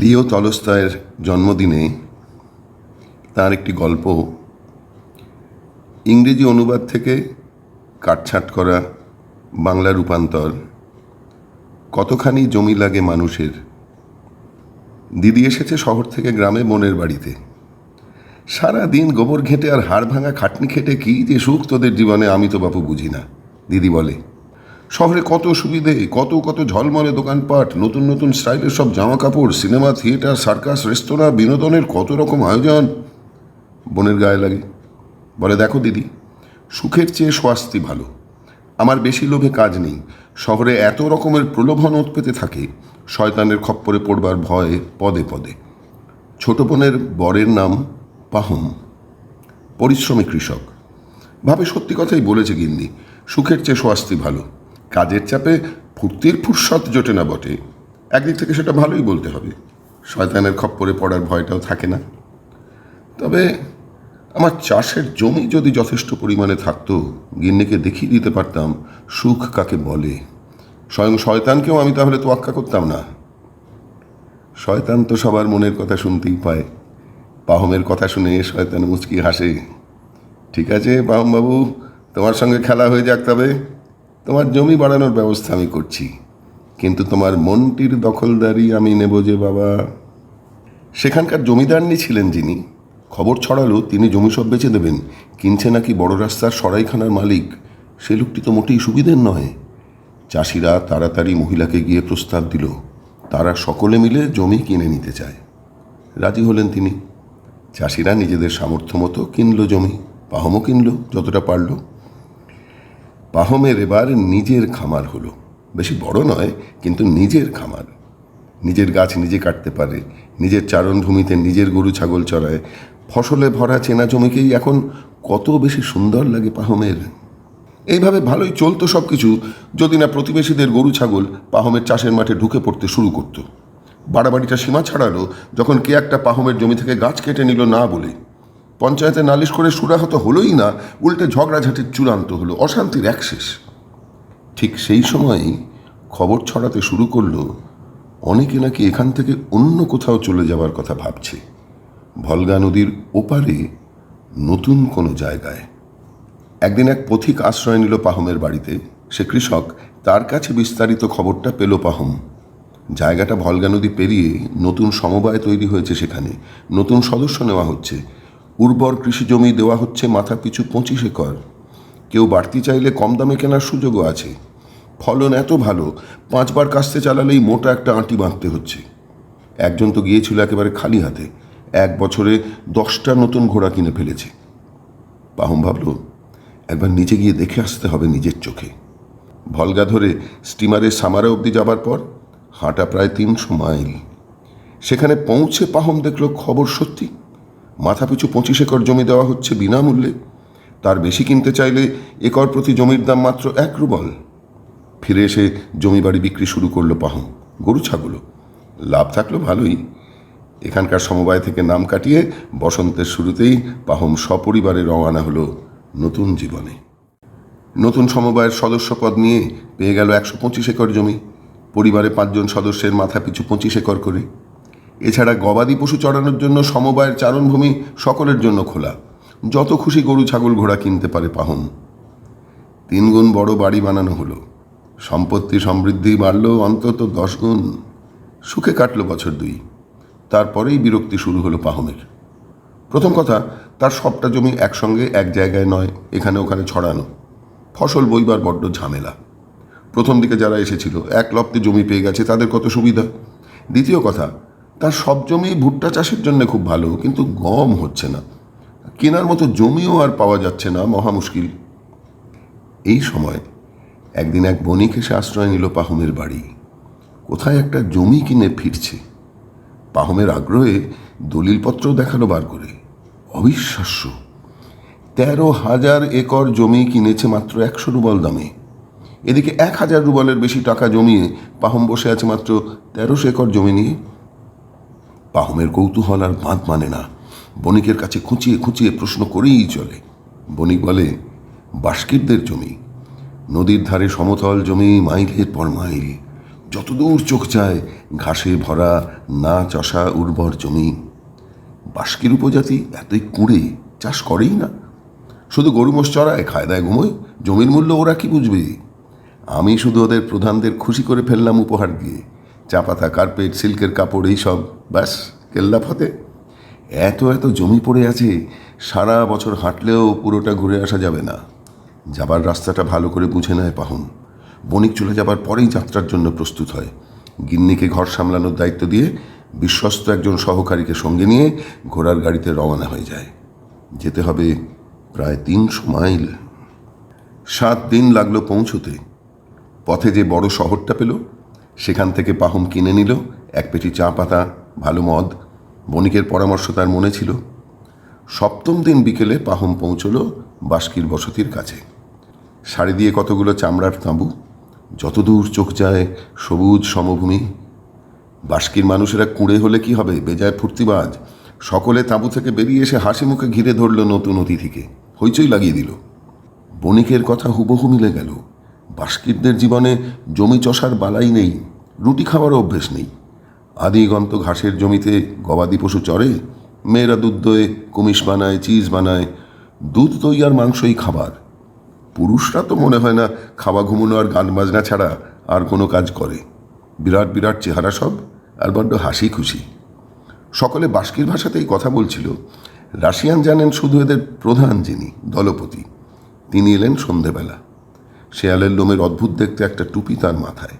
লিও তলস্তয়ের জন্মদিনে তার একটি গল্প ইংরেজি অনুবাদ থেকে কাটছাট করা বাংলা রূপান্তর, কতখানি জমি লাগে মানুষের? দিদি এসেছে শহর থেকে গ্রামে বোনের বাড়িতে। সারা দিন গোবর ঘেঁটে আর হাড় ভাঙা খাটনি খেটে কি যে সুখ তোদের জীবনে আমি তো বাপু বুঝি না, দিদি বলে। শহরে কত সুবিধে, কত কত ঝলমলে দোকানপাট, নতুন নতুন স্টাইলের সব জামা কাপড় সিনেমা, থিয়েটার, সার্কাস, রেস্তোরাঁ, বিনোদনের কত রকম আয়োজন? বোনের গায়ে লাগে। বলে, দেখো দিদি, সুখের চেয়ে স্বাস্তি ভালো। আমার বেশি লোভে কাজ নেই। শহরে এত রকমের প্রলোভন উৎপেতে থাকে, শয়তানের খপ্পরে পড়বার ভয়ে পদে পদে। ছোট বোনের বরের নাম পাহম পরিশ্রমী কৃষক। ভাবে সত্যি কথাই বলেছে গিন্নি, সুখের চেয়ে স্বাস্তি ভালো। কাজের চাপে ফুর্তির ফুরসত জোটে না বটে। একদিক থেকে সেটা ভালোই বলতে হবে। শয়তানের খপ্পরে পড়ার ভয়টাও থাকে না। তবে আমার চাষের জমি যদি যথেষ্ট পরিমাণে থাকতো, গিন্নিকে দেখিয়ে দিতে পারতাম সুখ কাকে বলে। স্বয়ং শয়তানকেও আমি তাহলে তোয়াক্কা করতাম না। শয়তান তো সবার মনের কথা শুনতেই পায়। পাহমের কথা শুনে শয়তান মুচকি হাসে। ঠিক আছে পাহম বাবু তোমার সঙ্গে খেলা হয়ে যাক তবে। তোমার জমি বাড়ানোর ব্যবস্থা আমি করছি, কিন্তু তোমার মনটির দখলদারি আমি নেব যে বাবা। সেখানকার জমিদারনি ছিলেন যিনি, খবর ছড়ালো তিনি জমি সব বেচে দেবেন, কিনছে নাকি বড় রাস্তার সরাইখানার মালিক, সে লোকটি তো মোটেই সুবিধের নয় চাষিরা তাড়াতাড়ি মহিলাকে গিয়ে প্রস্তাব দিল, তারা সকলে মিলে জমি কিনে নিতে চায়। রাজি হলেন তিনি। চাষিরা নিজেদের সামর্থ্য মতো কিনল জমি, পাহমও কিনল, যতটা পারল। পাহমের এবার নিজের খামার হলো। বেশি বড় নয়, কিন্তু নিজের খামার। নিজের গাছ নিজে কাটতে পারে, নিজের চারণভূমিতে নিজের গরু ছাগল চড়ায়। ফসলে ভরা চেনা জমিকেই এখন কত বেশি সুন্দর লাগে পাহমের এইভাবে ভালোই চলতো সব কিছু যদি না প্রতিবেশীদের গরু ছাগল পাহমের চাষের মাঠে ঢুকে পড়তে শুরু করতো। বাড়াবাড়িটা সীমা ছাড়ালো, যখন কে একটা পাহমের জমি থেকে গাছ কেটে নিল না বলে। পঞ্চায়েতে নালিশ করে সুরাহত হলোই না, উল্টে ঝগড়াঝাটির চূড়ান্ত হলো, অশান্তির এক শেষ। ঠিক সেই সময়ই খবর ছড়াতে শুরু করল, অনেকে নাকি এখান থেকে অন্য কোথাও চলে যাওয়ার কথা ভাবছে। ভলগা নদীর ওপারে নতুন কোনো জায়গায়। একদিন এক পথিক আশ্রয় নিল পাহমের বাড়িতে। সে কৃষক, তার কাছে বিস্তারিত খবরটা পেল পাহম। জায়গাটা ভলগা নদী পেরিয়ে নতুন সমবায় তৈরি হয়েছে সেখানে। নতুন সদস্য নেওয়া হচ্ছে। উর্বর কৃষি জমি দেওয়া হচ্ছে মাথা পিছু পঁচিশ একর। কেউ বাড়তি চাইলে কম দামে কেনার সুযোগও আছে। ফলন এত ভালো, পাঁচবার কাস্তে চালালেই মোটা একটা আঁটি বাঁধতে হচ্ছে। একজন তো গিয়েছিল একেবারে খালি হাতে, এক বছরে দশটা নতুন ঘোড়া কিনে ফেলেছে। পাহম ভাবল, একবার নিজে গিয়ে দেখে আসতে হবে নিজের চোখে। ভলগা ধরে স্টিমারে সামারা অবধি যাবার পর হাঁটা প্রায় তিনশো মাইল। সেখানে পৌঁছে পাহম দেখল খবর সত্যি। মাথাপিছু পঁচিশ একর জমি দেওয়া হচ্ছে বিনামূল্যে। তার বেশি কিনতে চাইলে একর প্রতি জমির দাম মাত্র এক রুবল। ফিরে এসে জমি বাড়ি বিক্রি শুরু করল পাহম গরু, ছাগলও। লাভ থাকল ভালোই। এখানকার সমবায় থেকে নাম কাটিয়ে বসন্তের শুরুতেই পাহম সপরিবারে রওনা হলো নতুন জীবনে। নতুন সমবায়ের সদস্যপদ নিয়ে পেয়ে গেল একশো পঁচিশ একর জমি। পরিবারে পাঁচজন সদস্যের মাথা পিছু পঁচিশ একর করে। এছাড়া গবাদি পশু চড়ানোর জন্য সমবায়ের চারণভূমি সকলের জন্য খোলা। যত খুশি গরু, ছাগল ঘোড়া কিনতে পারে পাহন। তিনগুণ বড় বাড়ি বানানো হলো। সম্পত্তি সমৃদ্ধি বাড়ল অন্তত দশ গুণ সুখে কাটল বছর দুই। তারপরেই বিরক্তি শুরু হলো পাহমের প্রথম কথা, তার সবটা জমি একসঙ্গে এক জায়গায় নয়, এখানে ওখানে ছড়ানো। ফসল বইবার বড্ড ঝামেলা। প্রথম দিকে যারা এসেছিল, এক লপ্তে জমি পেয়ে গেছে, তাদের কত সুবিধা? দ্বিতীয় কথা তার সব জমি ভুট্টা চাষের জন্য খুব ভালো, কিন্তু গম হচ্ছে না। কেনার মতো জমিও আর পাওয়া যাচ্ছে না, মহা মুশকিল। এই সময় একদিন এক বণিক এসে আশ্রয় নিল পাহমের বাড়ি। কোথায় একটা জমি কিনে ফিরছে। পাহমের আগ্রহে দলিলপত্র দেখাল বার করে। অবিশ্বাস্য। তেরো হাজার একর জমি কিনেছে মাত্র একশো রুবল দামে। এদিকে এক হাজার রুবলের বেশি টাকা জমিয়ে পাহম বসে আছে মাত্র তেরোশো একর জমি নিয়ে। পাহমের কৌতূহল আর বাঁধ মানে না। বণিকের কাছে খুঁচিয়ে খুঁচিয়ে প্রশ্ন করেই চলে। বণিক বলে বাস্কিরদের জমি। নদীর ধারে সমতল জমি মাইলের পর মাইল। যতদূর চোখ যায়, ঘাসে ভরা, না চষা উর্বর জমি। বাস্কির উপজাতি এতই কুঁড়ে, চাষ করেই না। শুধু গরু মোষ চড়ায় খায় দায় ঘুমোয়, জমির মূল্য ওরা কি বুঝবে? আমি শুধু ওদের প্রধানদের খুশি করে ফেললাম উপহার দিয়ে। চা পাতা কার্পেট সিল্কের কাপড় এইসব ব্যাস, কেল্লা ফতে। এত এত জমি পড়ে আছে, সারা বছর হাঁটলেও পুরোটা ঘুরে আসা যাবে না। যাবার রাস্তাটা ভালো করে বুঝে নেয় পাহুন। বণিক চলে যাবার পরেই যাত্রার জন্য প্রস্তুত হয়। গিন্নিকে ঘর সামলানোর দায়িত্ব দিয়ে বিশ্বস্ত একজন সহকারীকে সঙ্গে নিয়ে ঘোড়ার গাড়িতে রওনা হয়ে যায়। যেতে হবে প্রায় তিনশো মাইল। সাত দিন লাগল পৌঁছতে। পথে যে বড় শহরটা পেল সেখান থেকে পাহুম কিনে নিল, এক পেটি চা পাতা, ভালো মদ, বণিকের পরামর্শ তার মনে ছিল। সপ্তম দিন বিকেলে পাহুম পৌঁছল বাস্কির বসতির কাছে। শাড়ি দিয়ে কতগুলো চামড়ার তাঁবু, যতদূর চোখ যায় সবুজ সমভূমি। বাস্কির মানুষেরা কুঁড়ে হলে কি হবে, বেজায় ফুর্তিবাজ। সকলে তাঁবু থেকে বেরিয়ে এসে হাসি মুখে ঘিরে ধরল নতুন অতিথিকে। হইচই লাগিয়ে দিল। বণিকের কথা হুবহু মিলে গেল। বাস্কিরদের জীবনে জমি চষার বালাই নেই, রুটি খাওয়ারও অভ্যেস নেই। আদিগন্ত ঘাসের জমিতে গবাদি পশু চড়ে মেয়েরা দুধ দোয়ে, কুমিশ বানায়, চিজ বানায়, দুধ দই আর মাংসই খাবার। পুরুষরা তো মনে হয় না খাওয়া ঘুমোনো আর গান বাজনা ছাড়া আর কোনো কাজ করে। বিরাট বিরাট চেহারা সব আর বড্ড হাসি খুশি। সকলে বাস্কির ভাষাতেই কথা বলছিল। রাশিয়ান জানেন শুধু এদের প্রধান যিনি, দলপতি। তিনি এলেন সন্ধেবেলা। শেয়ালের লোমের অদ্ভুত দেখতে একটা টুপি তার মাথায়।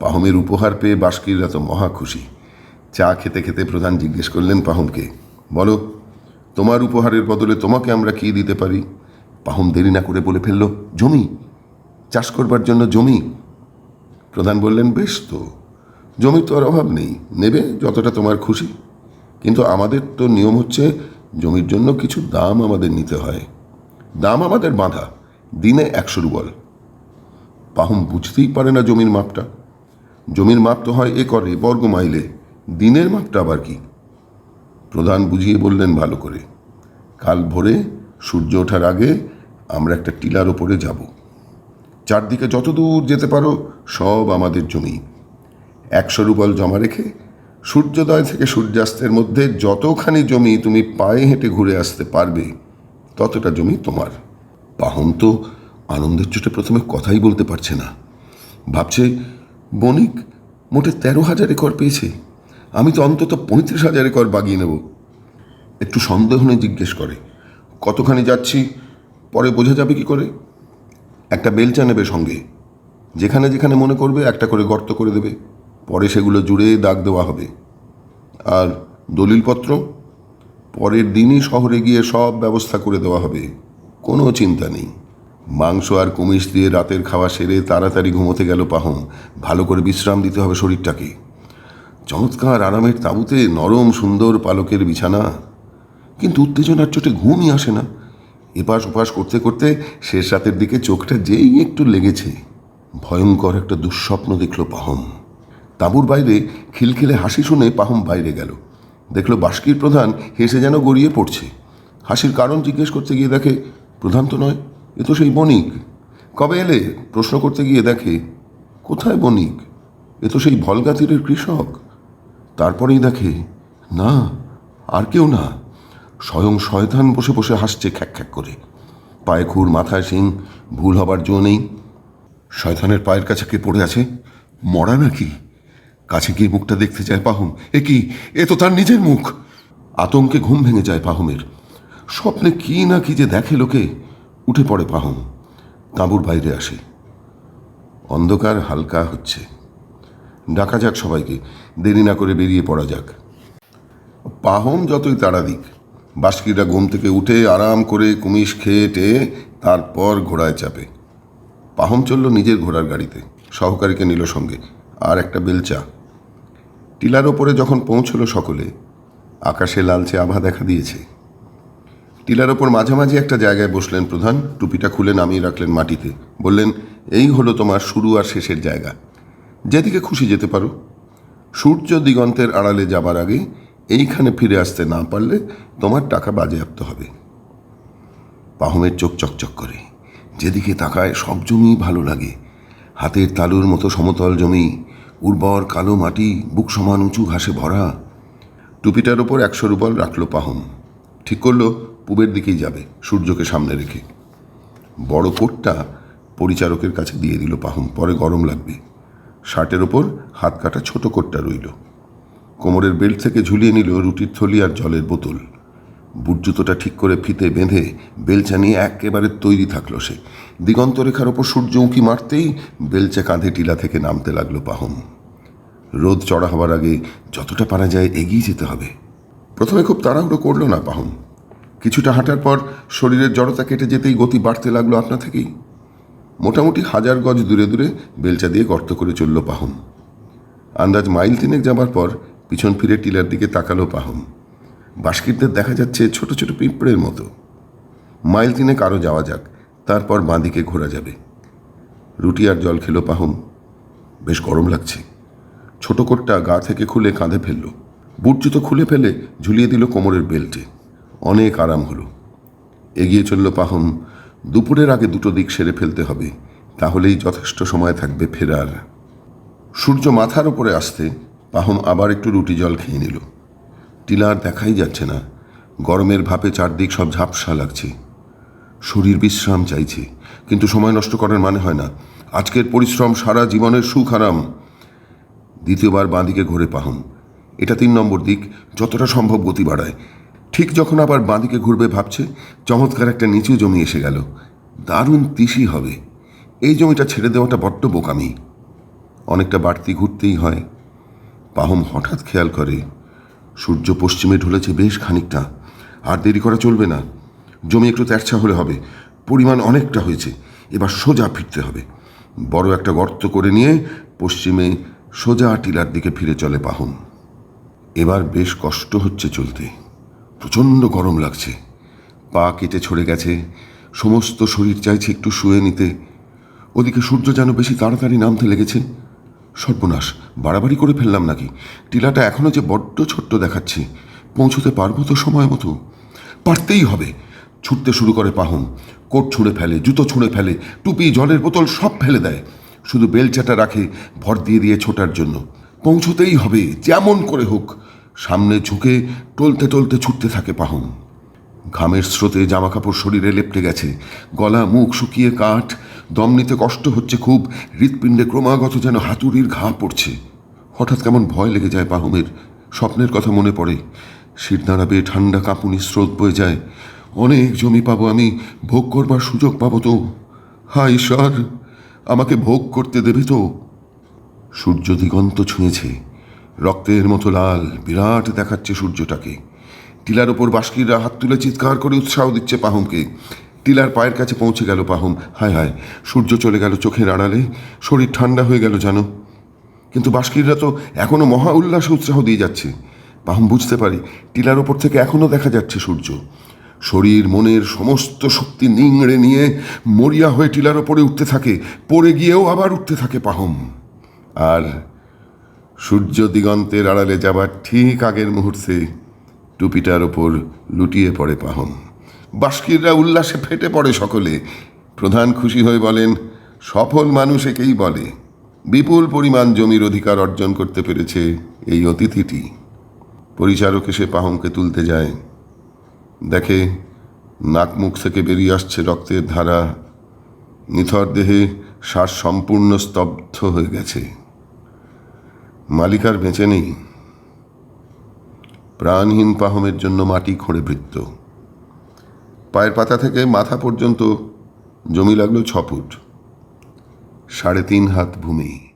পাহমের উপহার পেয়ে বাস্কিররা তো মহা খুশি। চা খেতে খেতে প্রধান জিজ্ঞেস করলেন পাহমকে, বলো, তোমার উপহারের বদলে তোমাকে আমরা কি দিতে পারি? পাহম দেরি না করে বলে ফেলল, জমি, চাষ করবার জন্য জমি। প্রধান বললেন, বেশ তো, জমির তো আর অভাব নেই, নেবে যতটা তোমার খুশি। কিন্তু আমাদের তো নিয়ম হচ্ছে জমির জন্য কিছু দাম আমাদের নিতে হয়। দাম আমাদের বাঁধা দিনে একশো রুবল। পাহুম বুঝতেই পারে না জমির মাপটা। জমির মাপ তো হয় একরে বর্গ মাইলে। দিনের মাপটা আবার কি? প্রধান বুঝিয়ে বললেন ভালো করে। কাল ভোরে সূর্য ওঠার আগে আমরা একটা টিলার ওপরে যাব। চারদিকে যত দূর যেতে পারো, সব আমাদের জমি। একশো রুবল জমা রেখে সূর্যোদয় থেকে সূর্যাস্তের মধ্যে যতখানি জমি তুমি পায়ে হেঁটে ঘুরে আসতে পারবে, ততটা জমি তোমার। পাহম তো আনন্দের চোটে প্রথমে কথাই বলতে পারছে না। ভাবছে, বণিক মোটে তেরো হাজার একর পেয়েছে। আমি তো অন্তত পঁয়ত্রিশ হাজার একর বাগিয়ে নেব। একটু সন্দেহ নিয়ে জিজ্ঞেস করে, কতখানি যাচ্ছি, পরে বোঝা যাবে কি করে? একটা বেলচা নেবে সঙ্গে। যেখানে যেখানে মনে করবে একটা করে গর্ত করে দেবে। পরে সেগুলো জুড়ে দাগ দেওয়া হবে। আর দলিলপত্র? পরের দিনই শহরে গিয়ে সব ব্যবস্থা করে দেওয়া হবে। কোনো চিন্তা নেই। মাংস আর কুমিশ দিয়ে রাতের খাওয়া সেরে তাড়াতাড়ি ঘুমোতে গেল পাহম ভালো করে বিশ্রাম দিতে হবে শরীরটাকে। চমৎকার আরামের তাঁবুতে নরম সুন্দর পালকের বিছানা। কিন্তু উত্তেজনার চোটে ঘুমই আসে না। এপাশ ওপাশ করতে করতে শেষ রাতের দিকে চোখটা যেই একটু লেগেছে, ভয়ঙ্কর একটা দুঃস্বপ্ন দেখল পাহম তাঁবুর বাইরে খিলখিলে হাসি শুনে পাহম বাইরে গেল। দেখল বাস্কির প্রধান হেসে যেন গড়িয়ে পড়ছে। হাসির কারণ জিজ্ঞেস করতে গিয়ে দেখে প্রধান তো নয়, এ তো সেই বণিক। কবে এলে? প্রশ্ন করতে গিয়ে দেখে, কোথায় বণিক? এ তো সেই ভলগা তীরের কৃষক। তারপরেই দেখে, না, আর কেউ না। স্বয়ং শয়তান বসে বসে হাসছে খ্যাক খ্যাক করে। পায়ে খুর, মাথায় শিং, ভুল হবার জো নেই। শয়তানের পায়ের কাছে কে পড়ে আছে? মরা নাকি? কাছে গিয়ে মুখটা দেখতে যায় পাহুম। এ কি? এ তো তার নিজের মুখ। আতঙ্কে ঘুম ভেঙে যায় পাহুমের। স্বপ্নে কি না কি যে দেখে লোকে, উঠে পড়ে পাহুম তাঁবুর বাইরে আসে। অন্ধকার হালকা হচ্ছে। ডাকা যাক সবাইকে, দেরি না করে বেরিয়ে পড়া যাক। পাহম যতই তাড়া দিক, বাস্কিরা ঘুম থেকে উঠে আরাম করে কুমিশ খেয়ে টেয়ে তারপর ঘোড়ায় চাপে। পাহম চলল নিজের ঘোড়ার গাড়িতে। সহকারীকে নিল সঙ্গে। আর একটা বেলচা। টিলার ওপরে যখন পৌঁছল সকলে, আকাশে লালচে আভা দেখা দিয়েছে। টিলার ওপর মাঝামাঝি একটা জায়গায় বসলেন প্রধান। টুপিটা খুলে নামিয়ে রাখলেন মাটিতে। বললেন, এই হলো তোমার শুরু আর শেষের জায়গা। যেদিকে খুশি যেতে পারো। সূর্য দিগন্তের আড়ালে যাবার আগে এইখানে ফিরে আসতে না পারলে তোমার টাকা বাজেয়াপ্ত হবে। পাহমের চোখ চকচক করে। যেদিকে তাকায় সব জমি ভালো লাগে। হাতের তালুর মতো সমতল জমি। উর্বর কালো মাটি, বুক সমান উঁচু ঘাসে ভরা। টুপিটার ওপর একশো রুবল রাখল পাহম। ঠিক করল পূবের দিকেই যাবে, সূর্যকে সামনে রেখে। বড় কোটটা পরিচারকের কাছে দিয়ে দিল পাহুম, পরে গরম লাগবে। শার্টের ওপর হাত কাটা ছোট কোটটা রইল। কোমরের বেল্ট থেকে ঝুলিয়ে নিল রুটির থলি আর জলের বোতল। বুট জুতোটা ঠিক করে ফিতে বেঁধে বেলচা নিয়ে একেবারে তৈরি থাকল সে। দিগন্ত রেখার ওপর সূর্য উঁকি মারতেই বেলচা কাঁধে টিলা থেকে নামতে লাগল পাহম। রোদ চড়া হওয়ার আগে যতটা পারা যায় এগিয়ে যেতে হবে। প্রথমে খুব তাড়াহুড়ো করল না পাহম। কিছুটা হাঁটার পর শরীরের জড়তা কেটে যেতেই গতি বাড়তে লাগল আপনা থেকেই। মোটামুটি হাজার গজ দূরে দূরে বেলচা দিয়ে গর্ত করে চলল পাহম। আন্দাজ মাইল তিনেক যাবার পর পিছন ফিরে টিলার দিকে তাকালো পাহম। বাস্কিরদের দেখা যাচ্ছে ছোট ছোট পিঁপড়ের মতো। মাইল তিনেক আরও যাওয়া যাক, তারপর বাঁদিকে ঘোরা যাবে। রুটি আর জল খেলো পাহম। বেশ গরম লাগছে। ছোট কোটটা গা থেকে খুলে কাঁধে ফেলল। বুট জুতো খুলে ফেলে ঝুলিয়ে দিল কোমরের বেল্টে। অনেক আরাম হলো। এগিয়ে চলল পাহম দুপুরের আগে দুটো দিক সেরে ফেলতে হবে, তাহলেই যথেষ্ট সময় থাকবে ফেরার। সূর্য মাথার উপরে আসতে পাহম আবার একটু রুটি জল খেয়ে নিল। টিলার দেখাই যাচ্ছে না, গরমের ভাপে চারদিক সব ঝাপসা লাগছে। শরীর বিশ্রাম চাইছে, কিন্তু সময় নষ্ট করার মানে হয় না। আজকের পরিশ্রম সারা জীবনের সুখ আরাম। দ্বিতীয়বার বাঁদিকে ঘুরে পাহম এটা তিন নম্বর দিক, যতটা সম্ভব গতি বাড়ায়। ঠিক যখন আবার বাঁদিকে ঘুরবে ভাবছে, চমৎকার একটা নিচু জমি এসে গেল। দারুণ তিসি হবে। এই জমিটা ছেড়ে দেওয়াটা বড্ড বোকামি। অনেকটা বাড়তি ঘুরতেই হয়। পাহম হঠাৎ খেয়াল করে, সূর্য পশ্চিমে ঢুলেছে বেশ খানিকটা। আর দেরি করা চলবে না। জমি একটু তেরছা হলে হবে। পরিমাণ অনেকটা হয়েছে। এবার সোজা ফিরতে হবে। বড় একটা গর্ত করে নিয়ে পশ্চিমে সোজা টিলার দিকে ফিরে চলে পাহম। এবার বেশ কষ্ট হচ্ছে চলতে। প্রচণ্ড গরম লাগছে। পা কেটে ছড়ে গেছে। সমস্ত শরীর চাইছে একটু শুয়ে নিতে। ওদিকে সূর্য যেন বেশি তাড়াতাড়ি নামতে লেগেছে। সর্বনাশ, বাড়াবাড়ি করে ফেললাম নাকি? টিলাটা এখনও যে বড্ড ছোট্ট দেখাচ্ছে। পৌঁছতে পারব তো সময় মতো? পারতেই হবে। ছুটতে শুরু করে পাহন। কোট ছুঁড়ে ফেলে, জুতো ছুঁড়ে ফেলে, টুপি, জলের বোতল সব ফেলে দেয়। শুধু বেলচাটা রাখে, ভর দিয়ে দিয়ে ছোটার জন্য। পৌঁছতেই হবে, যেমন করে হোক। সামনে ঝুঁকে টলতে টলতে ছুটতে থাকে পাহম ঘামের স্রোতে জামাকাপড় শরীরে লেপটে গেছে। গলা, মুখ শুকিয়ে কাঠ, দম নিতে কষ্ট হচ্ছে খুব, হৃৎপিণ্ডে ক্রমাগত যেন হাতুড়ির ঘা পড়ছে। হঠাৎ কেমন ভয় লেগে যায় পাহুমের। স্বপ্নের কথা মনে পড়ে। শির দাঁড়াবে ঠান্ডা কাঁপুনি স্রোত বয়ে যায়। অনেক জমি পাবো আমি, ভোগ করবার সুযোগ পাবো তো। হায় ঈশ্বর, আমাকে ভোগ করতে দেবে তো। সূর্য দিগন্ত ছুঁয়েছে। রক্তের মতো লাল বিরাট দেখাচ্ছে সূর্যটাকে। টিলার ওপর বাস্কিররা হাত তুলে চিৎকার করে উৎসাহ দিচ্ছে পাহুমকে। টিলার পায়ের কাছে পৌঁছে গেল পাহুম। হায় হায়, সূর্য চলে গেল চোখের আড়ালে। শরীর ঠান্ডা হয়ে গেল জানো। কিন্তু বাস্কিররা তো এখনও মহা উল্লাসে উৎসাহ দিয়ে যাচ্ছে। পাহুম, বুঝতে পারি, টিলার ওপর থেকে এখনও দেখা যাচ্ছে সূর্য। শরীর, মনের সমস্ত শক্তি নিংড়ে নিয়ে মরিয়া হয়ে টিলার ওপরে উঠতে থাকে, পড়ে গিয়েও আবার উঠতে থাকে পাহম। আর সূর্য দিগন্তের আড়ালে যাবার ঠিক আগের মুহূর্তে টুপিটার ওপর লুটিয়ে পড়ে পাহম বাস্কিররা উল্লাসে ফেটে পড়ে সকলে। প্রধান খুশি হয়ে বলেন, সফল মানুষ একেই বলে। বিপুল পরিমাণ জমির অধিকার অর্জন করতে পেরেছে এই অতিথিটি। পরিচারক এসে পাহমকে তুলতে যায়। দেখে নাক মুখ থেকে বেরিয়ে আসছে রক্তের ধারা। নিথর দেহে শ্বাস সম্পূর্ণ স্তব্ধ হয়ে গেছে। মালিকার বেঁচে নেই। প্রাণহীন পাহমের জন্য মাটি খোঁড়ে বৃত্ত। পায়ের পাতা থেকে মাথা পর্যন্ত জমি লাগল ছ ফুট সাড়ে তিন হাত ভূমি।